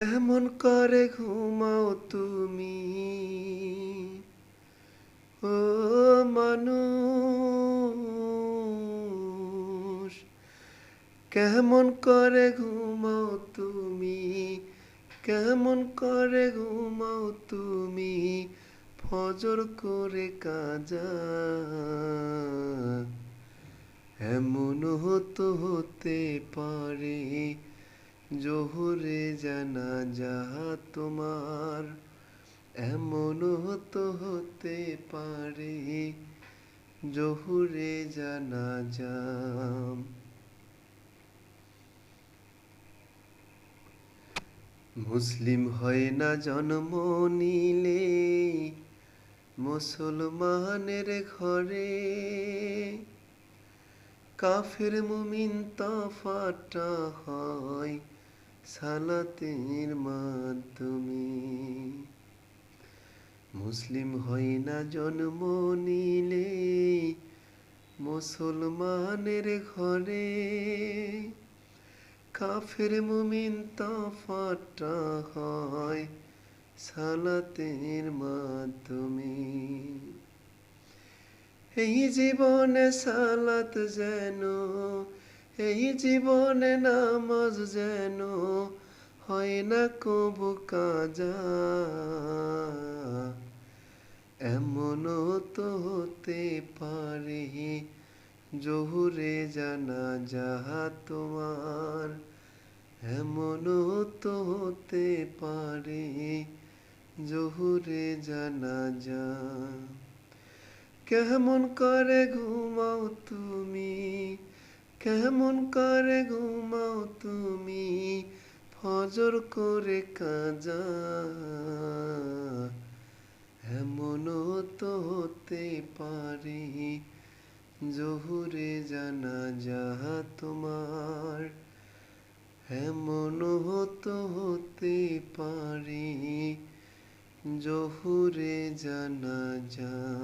এমন করে ঘুমাও তুমি। ও মানুষ, কেমন করে ঘুমাও তুমি? কেমন করে ঘুমাও তুমি? ফজর করে কাজা। এমন হতো হতে পারে জোহরে জানা যাহা তোমার, এমন হতো হতে পারে। জোহরে জানা যাম। মুসলিম হয় না জন্ম নিলে, মুসলমানের ঘরে। কাফের মুমিন তফাটা হয় সালাতের মাধ্যমে। মুসলিম হয় না জন্ম নিলে, মুসলমানের ঘরে। কাফের মুমিন তফাটা হয় সালাতের মাধ্যমে। এই জীবনে সালাত যেন এই জীবনে নামাজ যেন হয় না কবু কাজা। এমনও তো হতে পারে জহুরে জানা যাহা তোমার। এমনও তো হতে পারে জহুরে জানা যা কেমন করে ঘুমাও তুমি? কেমন করে ঘুমাও তুমি? ফজর করে কাজা। এমনও তো হতে পারে, জহুরে জানা যাহা তোমার। এমনও হতো হতে পারে, জহুরে জানা যা